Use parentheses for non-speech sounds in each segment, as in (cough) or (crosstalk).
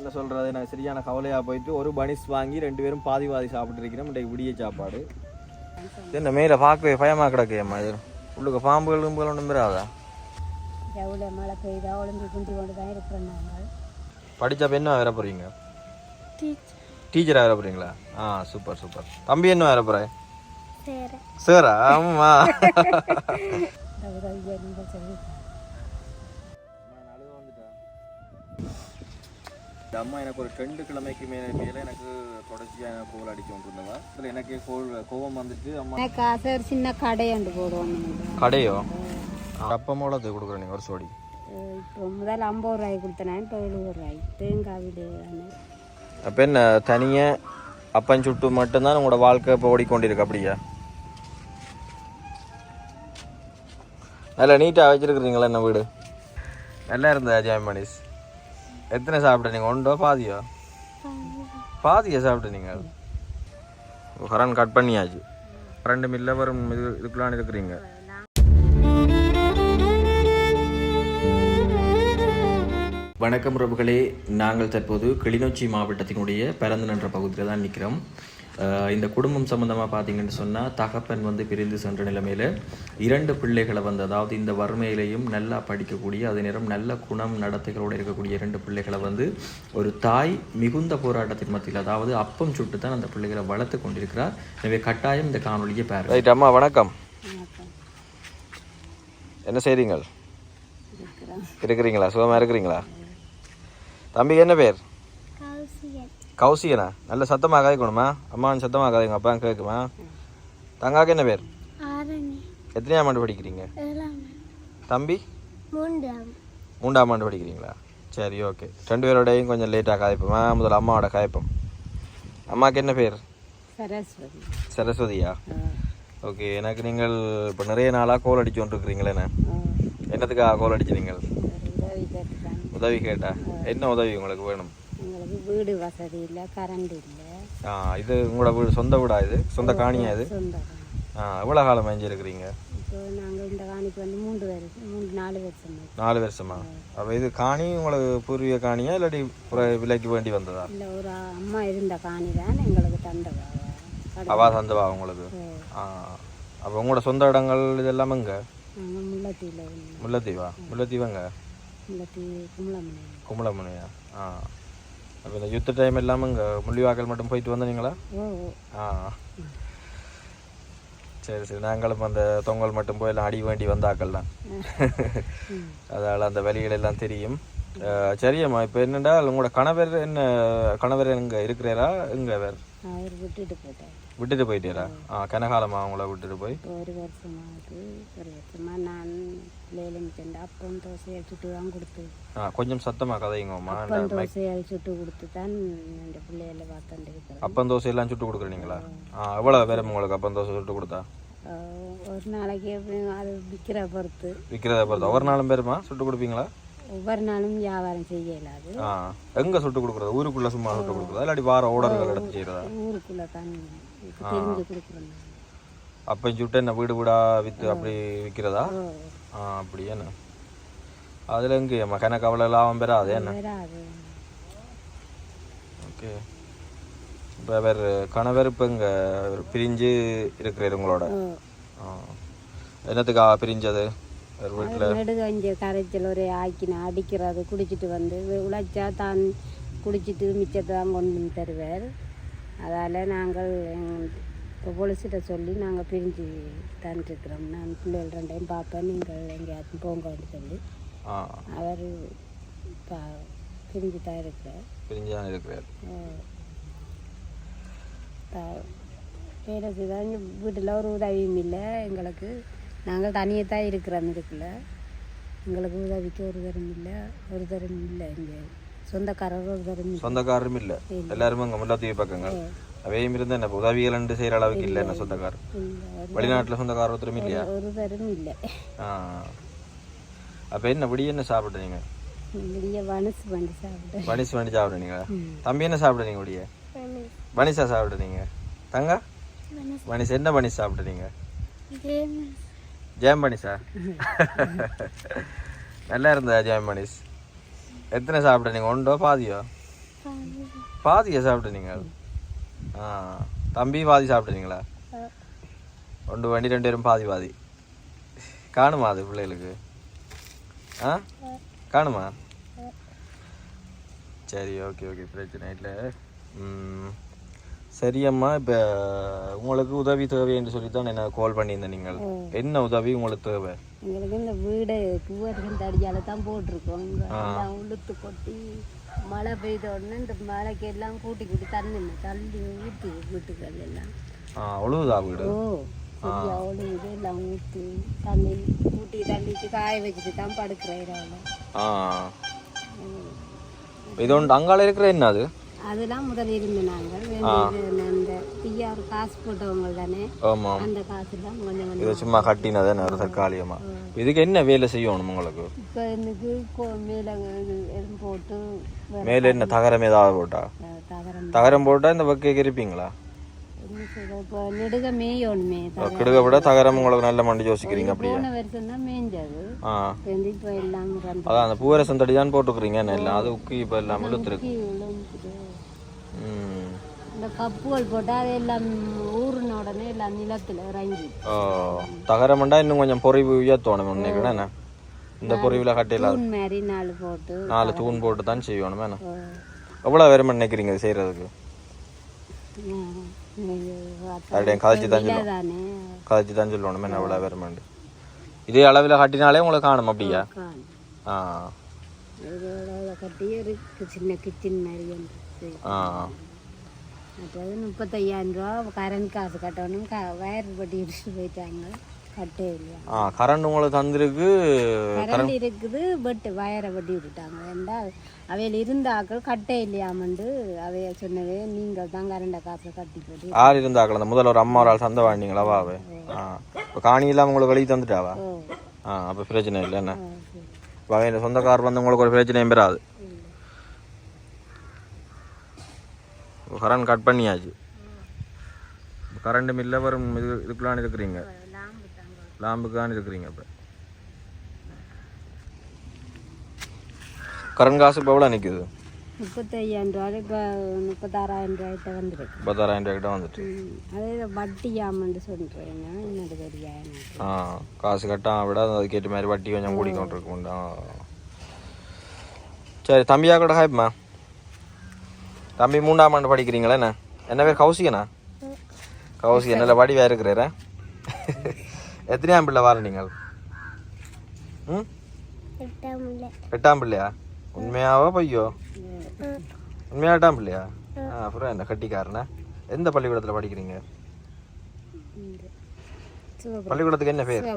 என்ன சொல்கிறது எனக்கு சரியான கவலையாக போயிட்டு ஒரு பனிஸ் வாங்கி ரெண்டு பேரும் பாதி பாதி சாப்பிட்டு இருக்கிறோம். இன்றைக்கு விடிய சாப்பாடு. என்ன மேலே பார்க்கவே பயமாக கிடக்கையம்மா இது உள்ளுக்கு பாம்புகள் கும்புகள் ஒன்றும் பெறாதா? எவ்வளோ மழை பெய்தா ஒளிஞ்சு குந்தி கொண்டு தான் இருக்கிறோம் நாங்கள். என்ன வேற போகிறீங்க டீச்சர். டீச்சராக வேற போகிறீங்களா ஆ சூப்பர் சூப்பர் தம்பி என்ன வேற போகிற சரி. இந்த உதவியை நீங்கள் இந்த அம்மா எனக்கு ஒரு ரெண்டு கிழமைக்கு மேலே மேலே எனக்கு தொடர்ச்சியாக எனக்கு கோல் அடிச்சு கொண்டிருந்தவா அதில் எனக்கு கோல் கோவம் வந்துட்டு அம்மா எனக்கு ஆசை ஒரு சின்ன கடையாண்டு போடுவோம் கடையோ? அப்பமோட அது கொடுக்குறேன் நீங்கள் ஒரு சோடி. இப்போ முதல்ல ஐம்பது ரூபாய் கொடுத்தேன் இப்போ எழுபது ரூபாய் தேங்காய் விலை அப்போ என்ன தனியாக அப்பன் சுட்டு மட்டும்தான் உங்களோட வாழ்க்கை இப்போ ஓடிக்கொண்டிருக்கு அப்படியா? நல்லா நீட்டாக வச்சிருக்கிறீங்களா என்ன வீடு? நல்லா இருந்ததா ஜாய் மணிஸ் எத்தனை சாப்பிட்ட நீங்கள் ஒன்றோ பாதியோ? பாதியா சாப்பிட்டு நீங்கள் கரண்ட் கட் பண்ணியாச்சு. ரெண்டு மில்ல வரும். இது இதுக்குள்ளான இருக்கிறீங்க வணக்கம் உறவுகளே. நாங்கள் தற்போது கிளிநொச்சி மாவட்டத்தினுடைய பரந்தன் என்ற பகுதியில் தான் நிற்கிறோம் இந்த குடும்பம் சம்பந்தமாக பார்த்தீங்கன்னு சொன்னால் தகப்பன் வந்து பிரிந்து சென்ற நிலைமையில் இரண்டு பிள்ளைகளை வந்து அதாவது இந்த வறுமையிலையும் நல்லா படிக்கக்கூடிய அதே நேரம் நல்ல குணம் நடத்தைகளோடு இருக்கக்கூடிய இரண்டு பிள்ளைகளை வந்து ஒரு தாய் மிகுந்த போராட்டத்தின் மத்தியில் அதாவது அப்பம் சுட்டு தான் அந்த பிள்ளைகளை வளர்த்து கொண்டிருக்கிறார். எனவே கட்டாயம் இந்த காணொலியை பாரு ரைட் அம்மா வணக்கம். என்ன இருக்கிறோம் இருக்கிறீங்களா? சுகமாக இருக்கிறீங்களா? தம்பிக்கு என்ன பேர்? கௌசிகனா நல்ல சத்தமாக கதைக்கணுமா அம்மான்னு சத்தமாக கதைங்க அப்பா கேட்குமா தங்காக்கு என்ன பேர்? ஆரணி. எத்தனையாம் ஆண்டு படிக்கிறீங்க? தம்பி? மூன்றாம். ஆண்டு படிக்கிறீங்களா? சரி ஓகே. ரெண்டு பேரோடையும் கொஞ்சம் லேட்டாக காய்ப்போமா? முதல்ல அம்மாவோட காய்ப்போம். அம்மாவுக்கு என்ன பேர்? சரஸ்வதி. சரஸ்வதியா? ஓகே எனக்கு நீங்கள் இப்போ நிறைய நாளாக கோல் அடிச்சு கொண்டிருக்கிறீங்களே என்ன? என்னத்துக்காக கோல் அடிச்சு நீங்கள்? உதவி கேட்டா? என்ன உதவி உங்களுக்கு வேணும்? வீடு வசதி இல்லை கரண்ட் இல்லை. ஆ இது உங்களோட வீடு சொந்த வீடா இது? சொந்த காணியா இது? சொந்தம் ஆ எவ்வளோ காலம் மேய்ஞ்சிருக்கிறீங்க? இப்போ நாங்கள் இந்த காணிக்கு வந்து மூன்று வருஷம் மூன்று நாலு வருஷம். நாலு வருஷமா? அப்போ இது காணி உங்களுக்கு பூர்வீக காணியா இல்லாட்டி விலைக்கு வேண்டி வந்ததா? இல்லை ஒரு அம்மா இருந்த காணி தான் எங்களுக்கு தந்தவா. அவா தந்தவா உங்களுக்கு? ஆ. அப்போ உங்களோட சொந்த இடங்கள் இதெல்லாம் எங்க? முல்லைத்தீவில். முல்லைத்தீவா? முல்லைத்தீவங்க முல்லைத்தீ கும்பலமணி கும்பலமுனையா? ஆ. அப்போ இந்த யுத்த டைம் இல்லாமல் இங்கே முள்ளிவாக்கல் மட்டும் போயிட்டு வந்தீங்களா. ஆ. சரி சரி. நாங்களும் அந்த தொங்கல் மட்டும் போய் எல்லாம் அடி வேண்டி வந்தாக்கள் தான். அதனால் அந்த வழிகள் எல்லாம் தெரியும். சரியம்மா. இப்போ என்னடா உங்களோட கணவர் என்ன கணவர் எங்க இருக்கிறாரா? எங்க வேறு. அவர் விட்டுட்டு போட்டார் விட்டுட்டு போயிட்டாரா? ஆ கனகாலமா அவங்கள விட்டுட்டு போய்? ஒரு வருஷமாகுது ஒரு வருஷமா நான் பிள்ளைகளும் சென்று அப்பம் தோசை அடிச்சுட்டு தான் கொடுத்து ஆ கொஞ்சம் சத்தமா கதைங்கம்மா. அப்பம் தோசை அடிச்சுட்டு கொடுத்து தான் இந்த பிள்ளைகளை பார்த்துட்டு அப்பம் தோசை எல்லாம் சுட்டு கொடுக்குறீங்களா? ஆ. எவ்வளோ பேர் உங்களுக்கு அப்பம் தோசை சுட்டு கொடுத்தா? ஒரு நாளைக்கு அது விற்கிற பொறுத்து. விற்கிறத பொறுத்து. ஒவ்வொரு நாளும் பேருமா? சுட்டு கொடுப்பீங்களா? ஒவ்வொரு நாளும் வியாபாரம் செய்ய இயலாது எங்க சுட்டு கொடுக்குறது? ஊருக்குள்ள சும்மா சுட்டு கொடுக்குறதா? இல்லாட்டி வார ஓடர்கள் எடுத்து செய்யறதா? ஊருக்குள்ளே தான். தெரிஞ்சு கொடுக்குறோம். அப்பம் சுட்டு என்ன வீடு வீடா விற்று அப்படி விற்கிறதா ஆ. அப்படி என்ன? அதில் எங்கே? கணக்கு அவ்வளோ லாபம் பெறாது என்ன? ஓகே. இப்போ வேறு கணவர் இப்போ இங்கே பிரிஞ்சு இருக்கிறார் உங்களோட. ஆ. என்னத்துக்கா பிரிஞ்சது? ஒரு வீட்டில் நெடுகஞ்ச கரைச்சல் ஒரு ஆக்கின அடிக்கிறது குடிச்சிட்டு வந்து உழைச்சா தான் குடிச்சிட்டு மிச்சத்தை தான் கொண்டு வந்து தருவார். அதால் நாங்கள் இப்போ பொலிசிட்ட சொல்லி நாங்கள் பிரிஞ்சு தான் இருக்கிறோம் நான் பிள்ளைகள் ரெண்டையும் பார்ப்பேன். நீங்கள் எங்கேயாச்சும் போங்கன்னு சொல்லி. அவர் பா பிரிஞ்சு தான் இருக்கிறார். பிரிஞ்சு தான் இருக்கிறார். பேரது தான். வீட்டில் ஒரு உதவியும் இல்லை எங்களுக்கு. நாங்கள் தனியாக தான் இருக்கிறோம் இதுக்குள்ள. எங்களுக்கு உதவிக்கு ஒரு தரம் இல்லை ஒரு தரம் இல்லை இங்கே. சொந்தக்காரர் ஒரு தரம் இல்லை. சொந்தக்காரரும் இல்லை. எல்லாருமே அங்கே முல்லாத்தீவு பக்கங்கள். அவையும் இருந்து என்ன உதவிகள் ரெண்டு செய்கிற அளவுக்கு இல்லை என்ன சொந்தக்காரர்? வெளிநாட்டில் சொந்தக்காரர் ஒருத்தரும் இல்லையா? ஒரு தரம் இல்லை. ஆ. அப்போ என்ன விடிய என்ன சாப்பிட்றீங்க வெளியே மனசு பண்ணி சாப்பிட்டேன் பனிஸ் பண்ணி சாப்பிட்றீங்க தம்பி என்ன சாப்பிட்றீங்க விடிய? பனிஸா சாப்பிட்றீங்க தங்க? பனிஸ் என்ன பனிஸ் சாப்பிட்றீங்க ஜேம் நல்லா இருந்தா ஜேம் எத்தனை எத்தனை நீங்கள் ஒன்றோ பாதியோ? பாதியா சாப்பிட்டு நீங்கள் ஆ தம்பி பாதி சாப்பிட்டீங்களா? ஒன்று வண்டி ரெண்டு பேரும் பாதி பாதி. காணுமா அது பிள்ளைகளுக்கு? ஆ? காணுமா? சரி ஓகே ஓகே பிரச்சனை இல்லை. ம், சரி அம்மா இப்போ உங்களுக்கு உதவி தேவை என்று சொல்லி தான் என்ன கால் பண்ணியிருந்தேன் நீங்கள். என்ன உதவி உங்களுக்கு தேவை? எங்களுக்கு இந்த வீடு பூவர்கள் தடியால தான் போட்டிருக்கோம். உளுத்து கொட்டி மழை பெய்த உடனே இந்த மழைக்கு எல்லாம் கூட்டி கூட்டி தண்ணி தள்ளி ஊற்றி வீட்டுகள் எல்லாம். ஆ அவ்வளவுதா வீடு? ஓ சரியா ஒழுகுது எல்லாம் ஊற்றி தண்ணி ஊட்டி தள்ளிட்டு காய வச்சுட்டு தான் படுக்கிற இரவில் இது ஒன்று அங்கால இருக்கிற என்ன அது? அதெல்லாம் முதல்ல இருந்து நாங்கள் அந்த பிஆர் காசு போட்டவங்க தானே? ஆமாம் அந்த காசுலாம் கொஞ்சம் கொஞ்சம் இது சும்மா கட்டினதானே ஒரு தற்காலிகமா. இதுக்கு என்ன வேலை செய்யணும் உங்களுக்கு? இப்போ எனக்கு மேலே போட்டு மேலே என்ன தகரம் ஏதாவது போட்டா? தகரம். தகரம் இந்த பக்கம் இருப்பீங்களா தகரம். உங்களுக்கு நல்ல மண்டி யோசிக்கிறீங்க அப்படியே? தான் அதான் அந்த பூவரசம் தடி தான் போட்டுக்கிறீங்க எல்லாம்? இப்போ எல்லாம் இழுத்துருக்கு இந்த கப்புகள் போட்டால் அது எல்லாம் ஊறின உடனே எல்லாம் நிலத்தில் இறங்கி. ஓ தகரம்ண்டா இன்னும் கொஞ்சம் பொறிவு உயர்த்தணும் நினைக்கிறேன் இந்த பொறிவில் கட்டையில் மாதிரி நாலு போட்டு நாலு தூண் போட்டு தான் செய்யணும் என்ன? எவ்வளோ வேறும நினைக்கிறீங்க இது செய்கிறதுக்கு அப்படியே கதைச்சி தான் தானே கதைச்சி தான் சொல்லணும் என்ன எவ்வளோ வேறுமெண்டு இதே அளவில் கட்டினாலே உங்களுக்கு காணும் அப்படியா? ஆ கட்டி சின்ன கிச்சன் மாதிரி. ஆ. மற்றது முப்பத்தையாயிரம் ரூபா கரண்ட் காசு கட்டணும். க வயர் பட்டி எடுத்துட்டு போயிட்டாங்க. கட்டே இல்லையா? ஆ கரண்ட் உங்களுக்கு தந்திருக்கு கரண்ட் இருக்குது பட் வயரை வட்டி விட்டுட்டாங்க ஏண்டா அவையில் இருந்த ஆக்கள் கட்டே இல்லையாமண்டு அவைய சொன்னவே நீங்கள் தான் கரண்ட காசை கட்டி போட்டு யார் இருந்தாக்கள்? அந்த முதல்ல ஒரு அம்மா ஒரு ஆள் சந்தை வாங்கினீங்களா அவே ஆ. இப்போ காணி இல்லாமல் உங்களுக்கு வெளியே தந்துட்டாவா ஆ அப்போ பிரச்சனை இல்லை என்ன. வகையில் சொந்தக்கார் வந்து உங்களுக்கு ஒரு பிரச்சனையும் பெறாது. கரண்ட் கட் பண்ணியாச்சு. கரண்ட் மில்ல வரும் இது இதுக்குள்ளான இருக்கிறீங்க. லாம்பு தாங்க லாம்புக்கான இருக்கிறீங்க இப்போ. கரண்ட் காசு இப்போ எவ்வளோ நிற்குது முப்பத்தையாயிரம் ரூபா இப்போ முப்பத்தாறாயிரம் ரூபாய்கிட்ட வந்துருக்கு. பத்தாயிரம் ரூபாய் கிட்ட வந்துட்டு. அதே வட்டியாமன்னு சொல்கிறேன் இன்னொரு பெரிய ஆ காசு கட்டாம விட அதுக்கேற்ற மாதிரி வட்டி கொஞ்சம் கூடிக்கொண்டு இருக்கும்டா சரி தம்பியா கூட ஹாய்மா தம்பி மூன்றாம் ஆண்டு படிக்கிறீங்களா என்ன? என்ன பேர் கௌசிகனா? கௌசிக நல்ல வடிவா இருக்கிறாரா. எத்தனையாம் பிள்ளை வார நீங்கள்? ம்? எட்டாம் பிள்ளையா? உண்மையாவோ பையோ உண்மையா எட்டாம் பிள்ளையா? ஆ அப்புறம் என்ன கட்டிக்காரனா? எந்த பள்ளிக்கூடத்தில் படிக்கிறீங்க? பள்ளிக்கூடத்துக்கு என்ன பேர்?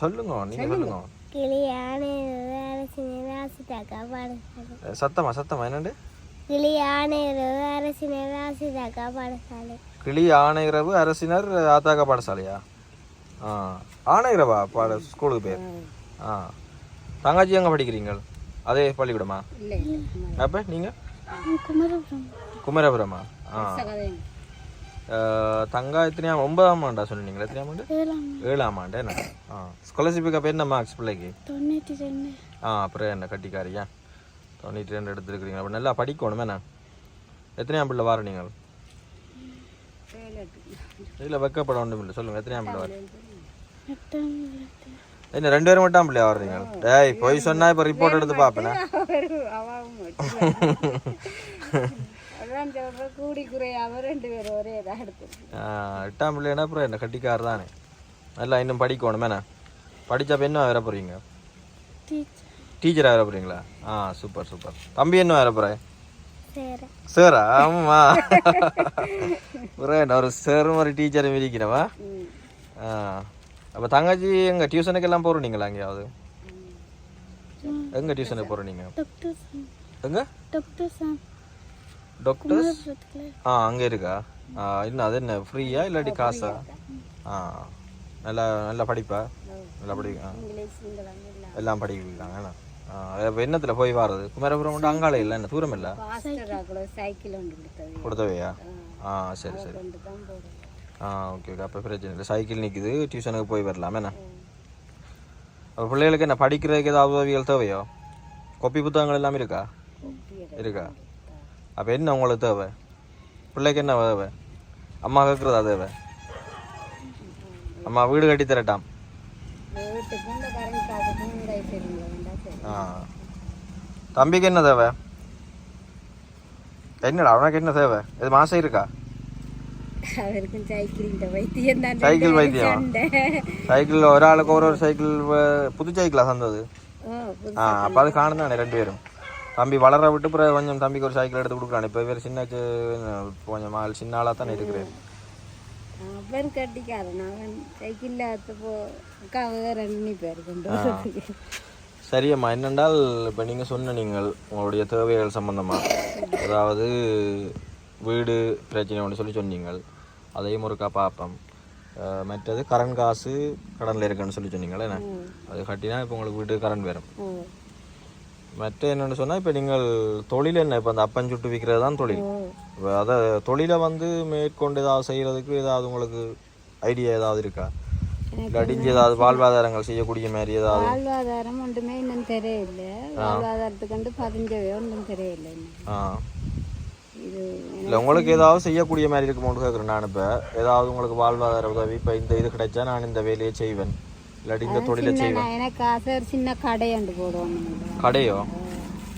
சொல்லுங்க நீங்க சொல்லுங்க. சத்தமா சத்தமா என்னண்டு கிளியான அரசு நிராசிதாக்கா பாடசாலை. கிளி ஆணையரவு அரசினர் ஆத்தாக்கா பாடசாலையா? ஆ. ஆணையரவா பாட ஸ்கூலுக்கு பேர். ஆ. தங்கச்சி எங்கே படிக்கிறீங்க அதே பள்ளிக்கூடமா? அப்போ நீங்கள் குமரபுரம். ஆ. தங்கா எத்தனையாம் ஒன்பதாம் ஆண்டா சொன்னீங்களா எத்தனையாம் ஆண்டு? ஏழாம் ஆண்டு. என்ன? ஆ. ஸ்காலர்ஷிப்புக்கு அப்போ என்ன மார்க்ஸ் பிள்ளைக்கு ஆ அப்புறம் என்ன கட்டிக்காரியா? தொண்ணூற்றி ரெண்டு எடுத்துருக்கிறீங்க. அப்போ நல்லா படிக்கணும் என்ன எத்தனையாம் பிள்ளை வார நீங்கள்? இல்லை வெக்கப்பட ஒன்றும் இல்லை. சொல்லுங்கள் எத்தனையாம் பிள்ளை வார? என்ன ரெண்டு பேரும் மட்டும் பிள்ளையா வர்றீங்க? டேய் போய் சொன்னா இப்போ ரிப்போர்ட் எடுத்து பார்ப்பேனே? எட்டாம் பிள்ளைனா அப்புறம் என்ன கட்டிக்கார் தானே. நல்லா இன்னும் படிக்கணும் என்ன படித்தா என்ன வேற போகிறீங்க டீச்சராக வேற போகிறீங்களா ஆ சூப்பர் சூப்பர் தம்பி என்ன வேற போகிறேன் சேர ஆமாம்மா. அப்புறம் ஒரு சார் மாதிரி டீச்சரை மிதிக்கிறவா ஆ. அப்போ தங்கச்சி எங்கள் டியூஷனுக்கு எல்லாம் போகிறோம் நீங்களா எங்கேயாவது? எங்கே டியூஷனுக்கு போகிறோம் நீங்கள் எங்கே? டாக்டர்ஸ் ஆ அங்கே இருக்கா? இன்னும் அது என்ன ஃப்ரீயா இல்லாட்டி காசா? ஆ நல்லா நல்லா படிப்பா? நல்லா படிக்க? எல்லாம் எல்லாம் அப்போ என்னத்தில் போய் வர்றது குமரபுரம் மட்டும் அங்காளே இல்லை என்ன தூரம் இல்லை கொடுத்தவையா ஆ சரி சரி கொண்டு ஆ ஓகே ஓகே அப்போ பிரச்சனை இல்லை சைக்கிள் நிற்குது டியூஷனுக்கு போய் வரலாம் என்ன அப்போ பிள்ளைகளுக்கு என்ன படிக்கிறதுக்கு ஏதாவது உதவிகள் தேவையோ கொப்பி புத்தகங்கள் எல்லாமே இருக்கா இருக்கா அப்போ என்ன உங்களுக்கு தேவை பிள்ளைக்கு என்ன தேவை அம்மா கேட்குறதா தேவை அம்மா வீடு கட்டி தரட்டாம் தம்பிக்கு என்ன தேவை என்னடா அவனுக்கு என்ன தேவை இது மாசம் இருக்கா சைக்கிள் வைத்தியம் சைக்கிள் ஒரு ஆளுக்கு ஒரு ஒரு சைக்கிள் புது சைக்கிளா சந்தது ஆ அப்போ அது காணும் ரெண்டு பேரும் தம்பி வளர விட்டு பிறகு கொஞ்சம் தம்பிக்கு ஒரு சைக்கிள் எடுத்து கொடுக்குறான் இப்போ இவர் சின்ன கொஞ்சம் ஆள் சின்ன ஆளாக தானே இருக்கிறேன் அவன் கட்டிக்காரன் அவன் சைக்கிளில் அத்து போ அக்கா வேற ரெண்டு பேர் கொண்டு சரியம்மா என்னென்றால் இப்போ நீங்கள் சொன்ன நீங்கள் உங்களுடைய தேவைகள் சம்பந்தமாக அதாவது வீடு பிரச்சனை ஒன்று சொல்லி சொன்னீங்கள் அதையும் ஒருக்கா பார்ப்போம் மற்றது கரண்ட் காசு கடனில் இருக்குன்னு சொல்லி சொன்னீங்களே என்ன? அது கட்டினா இப்போ உங்களுக்கு வீட்டு கரண்ட் வரும். மற்ற என்னென்னு சொன்னால் இப்போ நீங்கள் தொழில் என்ன? இப்போ அந்த அப்பன் சுட்டு விற்கிறது தான் தொழில். இப்போ அதை தொழிலை வந்து மேற்கொண்டு ஏதாவது செய்கிறதுக்கு ஏதாவது உங்களுக்கு ஐடியா ஏதாவது இருக்கா? இல்லாட்டி ஏதாவது வாழ்வாதாரங்கள் செய்யக்கூடிய மாதிரி ஏதாவது? வாழ்வாதாரம் ஒன்றுமே இன்னும் தெரியல. வாழ்வாதாரத்துக்கு வந்து பதிஞ்சவே ஒன்றும் தெரியல. ஆ. இல்லை உங்களுக்கு ஏதாவது செய்யக்கூடிய மாதிரி இருக்குமோன்னு கேட்குறேன் நான் இப்போ. ஏதாவது உங்களுக்கு வாழ்வாதார உதவி இப்போ இந்த இது கிடைச்சா நான் இந்த வேலையை செய்வேன். இல்லாட்டி இந்த தொழிலை செய்வேன். எனக்கு ஆசை ஒரு சின்ன கடையாண்டு போடுவோம் கடையோ?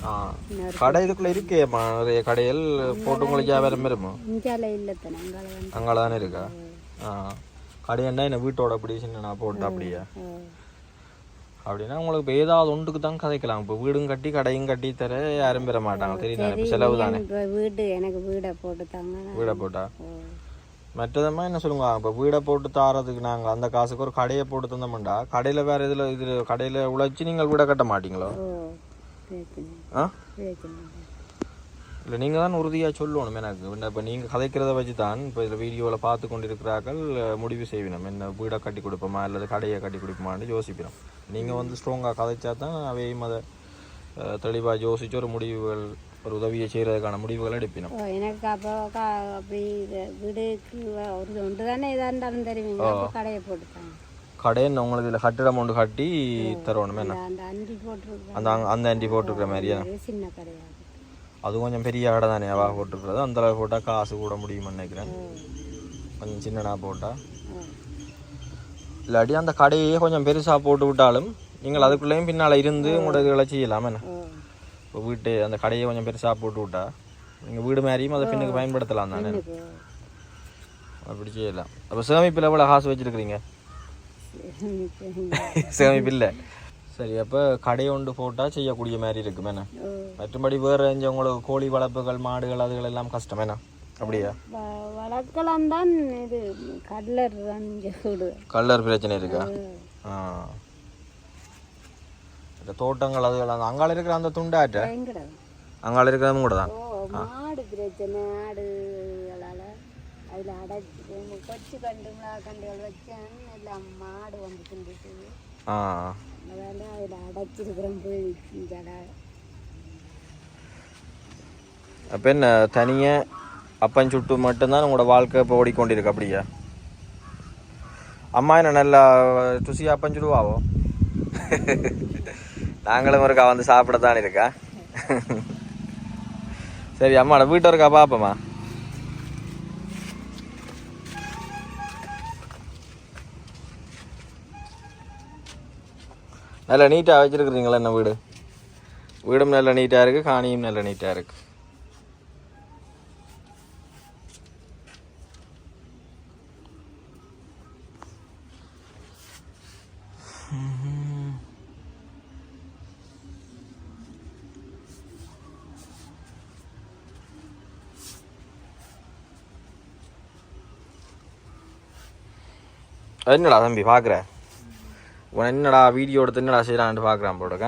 ஆ. கடை இதுக்குள்ள இருக்கேம்மா நிறைய கடைகள் போட்டு உங்களுக்கு வியாபாரம் வருமோ? இல்லை அங்கே தானே இருக்கா? ஆ. கடையண்டா என்ன வீட்டோட அப்படி நான் போட்டு அப்படியா. அப்படின்னா உங்களுக்கு இப்போ ஏதாவது ஒன்றுக்கு தான் கதைக்கலாம். இப்போ வீடும் கட்டி கடையும் கட்டி தர யாரும் பெற மாட்டாங்க. தெரியுதானே? இப்போ செலவு தானே? வீடு எனக்கு வீடை போட்டு தாங்க. வீடை போட்டா. மற்றதம்மா என்ன சொல்லுங்க இப்போ வீடை போட்டு தாரதுக்கு நாங்கள் அந்த காசுக்கு ஒரு கடையை போட்டு தந்தோம்டா. கடையில் வேற இதில் இதில் கடையில் உழைச்சி நீங்கள் வீடை கட்ட மாட்டீங்களோ? ஆ? இல்லை நீங்கள் தான் உறுதியாக சொல்லணும். எனக்கு இப்போ நீங்கள் கதைக்கிறத வச்சு தான் இப்போ இதில் வீடியோவில் பார்த்து கொண்டு இருக்கிறார்கள் முடிவு செய்வினோம். என்ன வீடை கட்டி கொடுப்போமா அல்லது கடையை கட்டி கொடுப்போமான்னு யோசிப்பினோம். நீங்கள் வந்து ஸ்ட்ராங்காக கதைச்சா தான் அவையும் அதை தெளிவாக யோசிச்சு ஒரு முடிவுகள் ஒரு உதவியை செய்கிறதுக்கான முடிவுகளை எடுப்பினோம். எனக்கு அப்போ அப்படி வீடுக்கு ஒரு ஒன்று தானே எதாக இருந்தாலும் தெரியுங்க கடையை போட்டுட்டாங்க கடைன்னு உங்களுக்கு இதில் கட்டிடம் ஒன்று கட்டி தரணும் என்ன? அந்த அண்டி அந்த அந்த அண்டி போட்டிருக்கிற மாதிரியா சின்ன கடையாக அது கொஞ்சம் பெரிய கடை தானே அவா போட்டிருக்கிறது. அந்த அளவு போட்டால் காசு கூட முடியும்னு நினைக்கிறேன். கொஞ்சம் சின்னனா போட்டால் இல்லாட்டி அந்த கடையே கொஞ்சம் பெருசாக போட்டு விட்டாலும் நீங்கள் அதுக்குள்ளேயும் பின்னால் இருந்து உங்களோட இதுகளை செய்யலாம். என்ன? இப்போ வீட்டு அந்த கடையை கொஞ்சம் பெருசாக போட்டு விட்டா நீங்கள் வீடு மாதிரியும் அதை பின்னுக்கு பயன்படுத்தலாம் தானே. அப்படி செய்யலாம். அப்போ சேமிப்பில் எவ்வளோ காசு வச்சுருக்கிறீங்க? சேமிப்பு இல்லை. (laughs) சரி அப்போ கடை ஒன்று போட்டால் செய்யக்கூடிய மாதிரி இருக்கும் என்ன? மற்றபடி வேறு உங்களுக்கு கோழி வளர்ப்புகள் மாடுகள் அதுகள் எல்லாம் கஷ்டம் என்ன? அப்படியா? வளர்க்கலாம் தான் இது கடலர் கல்லர் பிரச்சனை இருக்கா? ஆ. இந்த தோட்டங்கள் அதுகள் அந்த அங்கால இருக்கிற அந்த துண்டாட்ட அங்கால இருக்கிறதும் கூட தான்? மாடு பிரச்சனை ஆடுகளால். அதில் அடைச்சி கொச்சு கண்டுங்களா கண்டுகள் வச்சேன் எல்லாம் மாடு வந்து ஆ. அதனால அதில் அடைச்சிருக்கிறோம் போய் ஜடா அப்போ என்ன தனியாக அப்பன் சுட்டு மட்டும்தான் உங்களோட வாழ்க்கை இப்போ ஓடிக்கொண்டிருக்கு அப்படியா? அம்மா என்ன நல்லா ருசியாக அப்பன் சுடுவாவோ? நாங்களும் இருக்கா வந்து சாப்பிட தான் இருக்கா? சரி அம்மாட வீட்டு இருக்கா பார்ப்போம்மா நல்லா நீட்டாக வச்சுருக்குறீங்களா என்ன வீடு? வீடும் நல்ல நீட்டாக இருக்குது காணியும் நல்ல நீட்டாக இருக்குது என்னடா தம்பி பார்க்குற உன என்னடா வீடியோ எடுத்து என்னடா செய்யலான்ட்டு பார்க்குறான் போடுக்க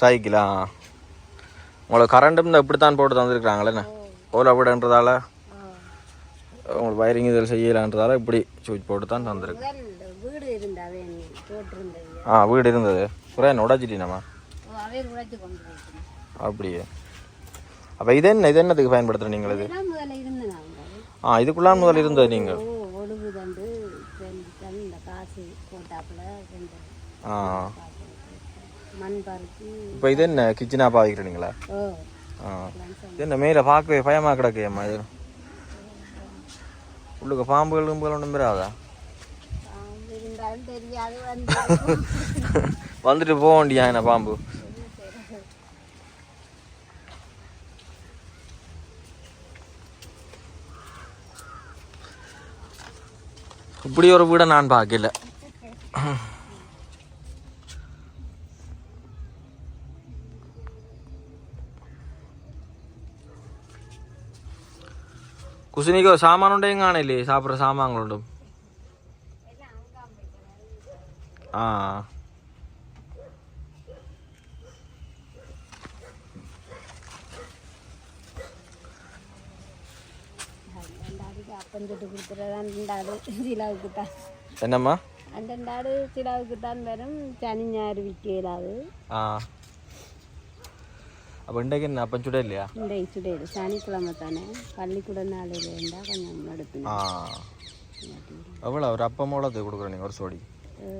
சைக்கிளா? உங்களுக்கு கரண்ட்டும் இந்த இப்படித்தான் போட்டு தந்துருக்குறாங்களே ஓலை விடன்றதால உங்களுக்கு வயரிங் இதில் செய்யலான்றதால இப்படி சுவிட்ச் போட்டு தான் தந்துருக்கு. வீடு இருந்தாவே ஆ வீடு இருந்தது. கொண்டு போயிட்டு அப்படியே. அப்போ இது என்ன இது என்னதுக்கு பயன்படுத்துகிற நீங்கள் இது? முதல்ல ஆ இதுக்குள்ளாம் முதல் இருந்தது நீங்கள். ஆ. இப்போ இது என்ன கிச்சனாக பாவிக்கிறீங்களா? ஓ ஆ. என்ன மேலே பார்க்கவே பயமாக கிடக்கு அம்மா இது உள்ளுக்கு பாம்புகள் கிம்புகள் ஒன்றும் பெறாதா வந்துட்டு போக வேண்டியா என்ன பாம்பு இப்படி ஒரு வீடை நான் பார்க்கல കുസിനിക്കോ സാമാനുണ്ടെങ്കിൽ കാണില്ലേ സാപ്പിട സാമാങ്ങളുണ്ടും ആ அப்பன் சுட்டு கொடுத்துறதான் ரெண்டாடு சிலாவுக்கு தான் என்னம்மா அந்த ரெண்டாடு சிலாவுக்கு தான் வரும் சனி ஞாயிறு விற்கலாது அப்போ இன்றைக்கு என்ன அப்போ சுட இல்லையா இன்றைக்கு சுட இல்லை சனிக்கிழமை தானே பள்ளிக்கூட நாளையில் இருந்தால் கொஞ்சம் நடத்து ஆ எவ்வளோ ஒரு அப்பம் எவ்வளோ கொடுக்குறேன் நீங்கள் ஒரு சோடி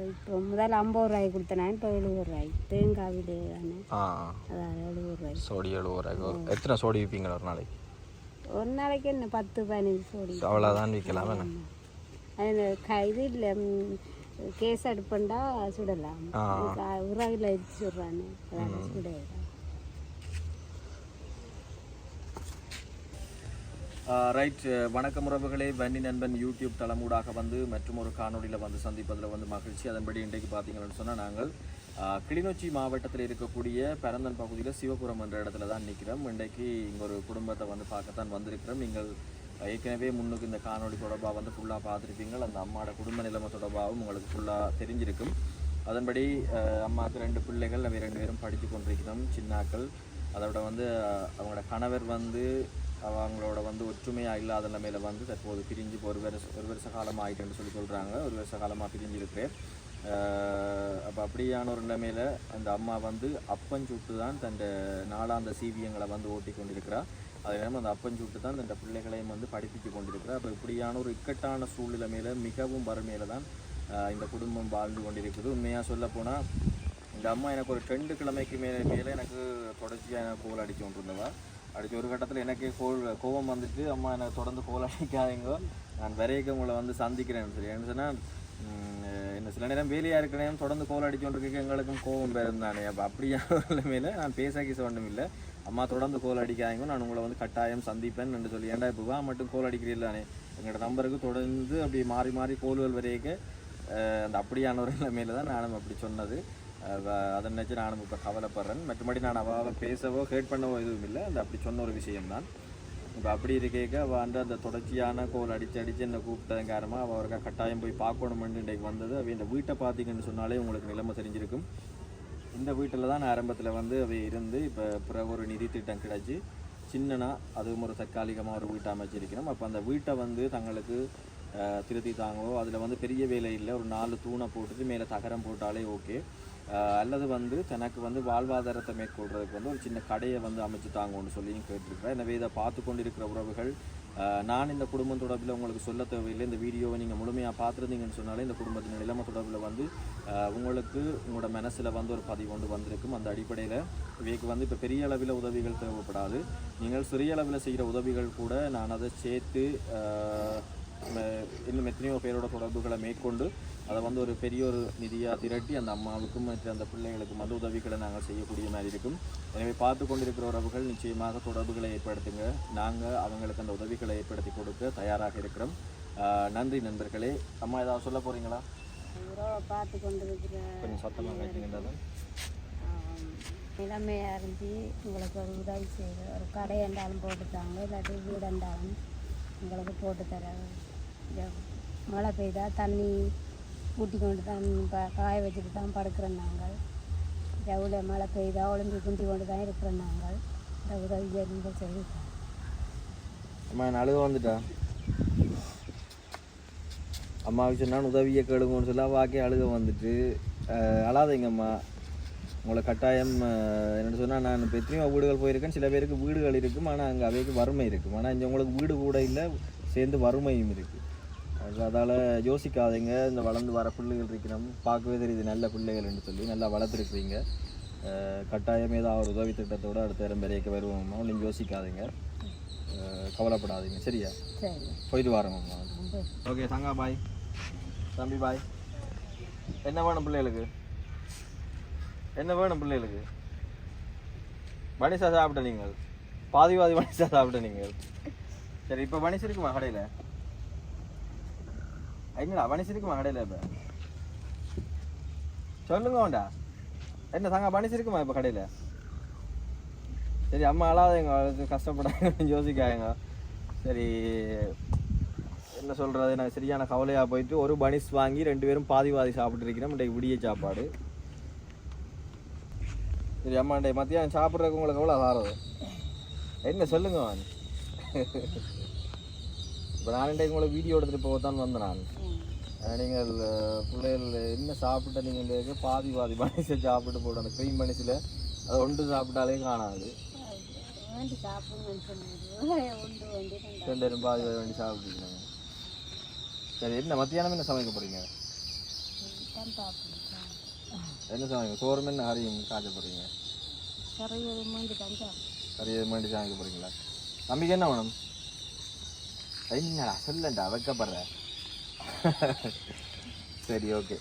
இப்போ முதல்ல ஐம்பது ரூபாய்க்கு கொடுத்தேன் இப்போ எழுபது ரூபாய்க்கு தேங்காய் வீடு தானே ஆ அதான் எழுபது ரூபாய்க்கு சோடி எழுபது ரூபாய்க்கு எத்தனை சோடி விற்பீங்களா ஒரு நாளைக்கு ஒரு நாளைக்கு என்ன பத்து பதினஞ்சு சோடி அவ்வளோதான் விற்கலாம் அது இது இல்லை கேஸ் அடுப்புண்டா சுடலாம் உறவில் சுடுறான்னு சுடையிடலாம் ரைட் வணக்கம் உறவுகளே. வன்னி நண்பன் யூடியூப் தளமூடாக வந்து மற்றும் ஒரு காணொலியில் வந்து சந்திப்பதில் வந்து மகிழ்ச்சி. அதன்படி இன்றைக்கு பார்த்தீங்கன்னு சொன்னால் நாங்கள் கிளிநொச்சி மாவட்டத்தில் இருக்கக்கூடிய பரந்தன் பகுதியில் சிவபுரம் என்ற இடத்துல தான் நிற்கிறோம். இன்றைக்கு இங்கே ஒரு குடும்பத்தை வந்து பார்க்கத்தான் வந்திருக்கிறோம். நீங்கள் ஏற்கனவே முன்னுக்கு இந்த காணொலி தொடர்பாக வந்து ஃபுல்லாக பார்த்துருப்பீங்க அந்த அம்மாவோட குடும்ப நிலைமை தொடர்பாகவும் உங்களுக்கு ஃபுல்லாக தெரிஞ்சிருக்கும். அதன்படி அம்மாவுக்கு ரெண்டு பிள்ளைகள். அவை ரெண்டு பேரும் படித்து கொண்டிருக்கிறோம். சின்னாக்கள். அதோட வந்து அவங்களோட கணவர் வந்து அவங்களோட வந்து ஒற்றுமையாக இல்லாத நிலைமையில் வந்து தற்போது பிரிஞ்சு இப்போ ஒரு வருஷ ஒரு வருஷ காலம் ஆயிட்டுன்னு சொல்லி சொல்கிறாங்க ஒரு வருஷ காலமாக பிரிஞ்சிருக்கிறேன் அப்போ அப்படியான ஒரு நிலைமையில் அந்த அம்மா வந்து அப்பஞ்சுட்டு தான் தன் நாளாந்த சீவியங்களை வந்து ஓட்டி கொண்டிருக்கிறா அதே நேரம் அந்த அப்பஞ்சுட்டு தான் தன் பிள்ளைகளையும் வந்து படிப்பிச்சு கொண்டிருக்கிறா அப்போ இப்படியான ஒரு இக்கட்டான சூழ்நிலைமையில் மிகவும் வறுமையில் தான் இந்த குடும்பம் வாழ்ந்து கொண்டிருக்குது. உண்மையாக சொல்லப்போனால் இந்த அம்மா எனக்கு ஒரு ரெண்டு கிழமைக்கு மேலே மேலே எனக்கு தொடர்ச்சியாக எனக்கு கோல் அடித்து கொண்டிருந்தவா. அடிச்சு ஒரு கட்டத்தில் எனக்கே கோல் கோபம் வந்துட்டு அம்மா எனக்கு தொடர்ந்து கோல் அடிக்காதீங்க. நான் விரைக்க உங்களை வந்து சந்திக்கிறேன். சரி என்ன சொன்னால் என்ன சில நேரம் வேலையாக இருக்கிறேன் தொடர்ந்து கோல் அடிச்சு எங்களுக்கும் கோபம் பெருந்தானே அப்போ அப்படியான ஒரு நான் பேச கீச ஒன்றும் இல்லை. அம்மா தொடர்ந்து கோல் அடிக்காதீங்க. நான் உங்களை வந்து கட்டாயம் சந்திப்பேன் என்று சொல்லி. ஏன்டா இப்போ வா மட்டும் கோல் அடிக்கிறீங்களானே எங்களோட நம்பருக்கு தொடர்ந்து அப்படி மாறி மாறி கோல்கள் வரைக்க அந்த அப்படியான ஒரு நிலைமையில தான் நானும் அப்படி சொன்னது. அதை நினச்சி நானும் இப்போ கவலைப்படுறேன். மற்றபடி நான் அவள் பேசவோ ஹேட் பண்ணவோ எதுவும் இல்லை. அது அப்படி சொன்ன ஒரு விஷயம்தான். இப்போ அப்படி இருக்கேக்க அவள் வந்து அந்த தொடர்ச்சியான கோல் அடித்து அடித்து என்னை கூப்பிட்டதன் காரணமாக அவள் அவருக்கா கட்டாயம் போய் பார்க்கணுமென்று இன்றைக்கு வந்தது. அவை இந்த வீட்டை பார்த்தீங்கன்னு சொன்னாலே உங்களுக்கு நிலைமை தெரிஞ்சிருக்கும். இந்த வீட்டில் தான் ஆரம்பத்தில் வந்து அவை இருந்து இப்போ பிறகு ஒரு நிதி திட்டம் கிடைச்சி சின்னனா அதுவும் ஒரு தற்காலிகமாக ஒரு வீட்டை அமைச்சிருக்கிறோம் அப்போ அந்த வீட்டை வந்து தங்களுக்கு திருத்தி தாங்கோ அதில் வந்து பெரிய வேலை இல்லை. ஒரு நாலு தூணை போட்டுட்டு மேலே தகரம் போட்டாலே ஓகே. அல்லது வந்து தனக்கு வந்து வாழ்வாதாரத்தை மேற்கொள்றதுக்கு வந்து ஒரு சின்ன கடையை வந்து அமைச்சு தாங்கன்னு சொல்லியும் கேட்டிருக்கிறேன். எனவே இதை பார்த்து கொண்டிருக்கிற உறவுகள் நான் இந்த குடும்பம் தொடர்பில் உங்களுக்கு சொல்ல தேவையில்லை. இந்த வீடியோவை நீங்கள் முழுமையாக பார்த்துருந்தீங்கன்னு சொன்னாலே இந்த குடும்பத்தின் நிலைமை தொடர்பில் வந்து உங்களுக்கு உங்களோட மனசில் வந்து ஒரு பதிவு கொண்டு வந்திருக்கும். அந்த அடிப்படையில் இவைக்கு வந்து இப்போ பெரிய அளவில் உதவிகள் தேவைப்படாது. நீங்கள் சிறிய அளவில் செய்கிற உதவிகள் கூட நான் அதை சேர்த்து இன்னும் எத்தனையோ பேரோட தொடர்புகளை மேற்கொண்டு அதை வந்து ஒரு பெரிய ஒரு நிதியாக திரட்டி அந்த அம்மாவுக்கும் மற்ற அந்த பிள்ளைகளுக்கும் வந்து உதவிகளை நாங்கள் செய்யக்கூடிய மாதிரி இருக்கும். எனவே பார்த்து கொண்டிருக்கிற உறவுகள் நிச்சயமாக தொடர்புகளை ஏற்படுத்துங்க. நாங்கள் அவங்களுக்கு அந்த உதவிகளை ஏற்படுத்தி கொடுக்க தயாராக இருக்கிறோம். நன்றி நண்பர்களே. அம்மா ஏதாவது சொல்ல போகிறீங்களா பார்த்து கொண்டு இருக்கிற கொஞ்சம் சத்தமாக கேட்டீங்கன்னா நிலைமையாக இருந்து உங்களுக்கு ஒரு உதவி செய்து ஒரு கடை என்றாலும் போட்டுத்தாங்க. இல்லாட்டி வீடு என்றாலும் உங்களுக்கு போட்டு தர மழை பெய்தா தண்ணி ஊட்டி கொண்டு தான் ப- காய வச்சுட்டு தான் படுக்கிறோம் நாங்கள். எவ்வளோ மழை பெய்தா ஒளிஞ்சு குந்தி கொண்டு தான் இருக்கிறோம் நாங்கள். இந்த உதவியை நீங்கள் செய்து அம்மா நான் அழுக வந்துட்டா? அம்மாவுக்கு சொன்னால் உதவியை கேளுங்கன்னு சொல்ல வாக்கே அழுக வந்துட்டு அழாதீங்கம்மா உங்களை கட்டாயம் என்னென்னு சொன்னால் நான் இப்போ எத்தனையோ வீடுகள் போயிருக்கேன். சில பேருக்கு வீடுகள் இருக்கும் ஆனால் அங்கே அவைக்கு வறுமை இருக்கும். ஆனால் இங்கே உங்களுக்கு வீடு கூட இல்லை சேர்ந்து வறுமையும் இருக்குது அதால் யோசிக்காதீங்க. இந்த வளர்ந்து வர பிள்ளைகள் இருக்கணும் பார்க்கவே தெரியுது நல்ல பிள்ளைகள்னு சொல்லி. நல்லா வளர்த்துருக்குறீங்க. கட்டாயம் ஏதாவது ஒரு உதவி திட்டத்தோட அடுத்த இடம் பெரியக்க வருவோம்மா நீங்கள் யோசிக்காதீங்க. கவலைப்படாதீங்க. சரியா? சரி. போயிட்டு வரோம்மா ஓகே தங்கா பாய். தம்பி பாய். என்ன வேணும் பிள்ளைகளுக்கு? என்ன வேணும் பிள்ளைகளுக்கு? மணிஷா சாப்பிட்ட நீங்கள். பாதி பாதி மணிஷா சாப்பிட்ட நீங்கள். சரி இப்போ இருக்குமா கடையில்? என்னடா மணிஷ் கடையில் இப்போ சொல்லுங்க வேண்டா என்ன தங்க மணிஷ் இப்போ கடையில் சரி அம்மா அழாதீங்க எங்க கஷ்டப்படாங்க யோசிக்காங்க சரி என்ன சொல்கிறது நான் சரியான கவலையாக போயிட்டு ஒரு பனிஸ் வாங்கி ரெண்டு பேரும் பாதி பாதி சாப்பிட்டு இருக்கிறோம் இன்றைக்கு விடிய சாப்பாடு சரி அம்மா இன்றைக்கு மத்தியானம் சாப்பிட்றதுக்கு உங்களுக்கு எவ்வளோ சாரது என்ன சொல்லுங்க இப்போ நான் இன்றைக்கு உங்களை வீடியோ எடுத்துகிட்டு போக தான் வந்தேன் நான். நீங்கள் பிள்ளைகள் என்ன சாப்பிட்ட நீங்கள் பாதி பாதி மனுஷை சாப்பிட்டு போட்டு அந்த க்ரீம் மனுஷில் அதை ஒன்று சாப்பிட்டாலே காணாது. ரெண்டு பேரும் பாதி பாதி வேண்டி சாப்பிட்டுருக்கீங்க சரி என்ன மத்தியானம் என்ன சமைக்க போகிறீங்க என்ன சமைக்க சோறும் என்ன ஹரியும் காய்ச்ச போகிறீங்க கறி ஒரு மூஞ்சி தான் சாப்பிடும் கறி எது மாதிரி சமைக்க போகிறீங்களா தம்பிக்கு என்ன வேணும்? என்னடா சொல்லண்டா வைக்கப்படுற. சரி ஓகே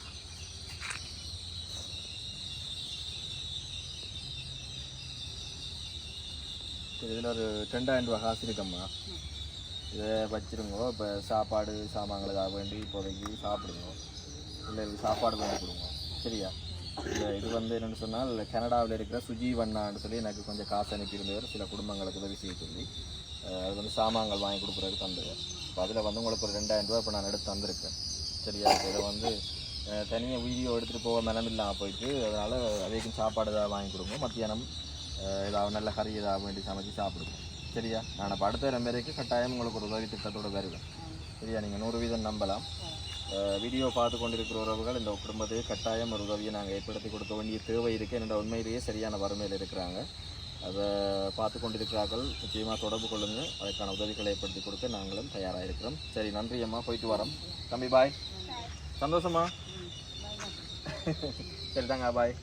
இதில் ஒரு ரெண்டாயிரம் ரூபா காசு இருக்கம்மா. இதை வச்சுருங்கோ இப்போ சாப்பாடு சாமான்களுக்காக வேண்டி இப்போதைக்கு சாப்பிடுங்க. இல்லை சாப்பாடு கொண்டு கொடுங்க. சரியா? இது வந்து என்னென்னு சொன்னால் கனடாவில் இருக்கிற சுஜி வண்ணான்னு சொல்லி எனக்கு கொஞ்சம் காசு அனுப்பியிருந்தவர் சில குடும்பங்களுக்கு உதவி செய்ய சொல்லி. அது வந்து சாமான்கள் வாங்கி கொடுக்குறதுக்கு தந்தது இப்போ அதில் வந்து உங்களுக்கு ஒரு ரெண்டாயிரம் ரூபா இப்போ நான் எடுத்து தந்திருக்கேன். சரியா? இதை வந்து தனியாக வீடியோ எடுத்துகிட்டு போக மனமில்லாமல் போயிட்டு அதனால் அவைக்கும் சாப்பாடு ஏதாவது வாங்கி கொடுங்க. மத்தியானம் ஏதாவது நல்ல கறி ஏதாவது வேண்டி சமைச்சு சாப்பிடுவோம் சரியா? நான் இப்போ அடுத்த நம்பருக்கு கட்டாயம் உங்களுக்கு ஒரு உதவி திட்டத்தோட வருவேன். சரியா? நீங்கள் நூறு வீதம் நம்பலாம். வீடியோ பார்த்து கொண்டிருக்கிற உறவுகள் இந்த குடும்பத்துக்கு கட்டாயம் ஒரு உதவியை நாங்கள் ஏற்படுத்தி கொடுக்க வேண்டிய தேவை இருக்குது என்னோட உண்மையிலேயே சரியான வறுமையில் இருக்கிறாங்க. அதை பார்த்து கொண்டிருக்கிறார்கள். நிச்சயமாக தொடர்பு கொள்ளுங்கள். அதற்கான உதவிகளை ஏற்படுத்தி கொடுக்க நாங்களும் தயாராக இருக்கிறோம். சரி நன்றி அம்மா. போயிட்டு வரோம். தம்பி பாய். சந்தோஷமா சரி தாங்க பாய்.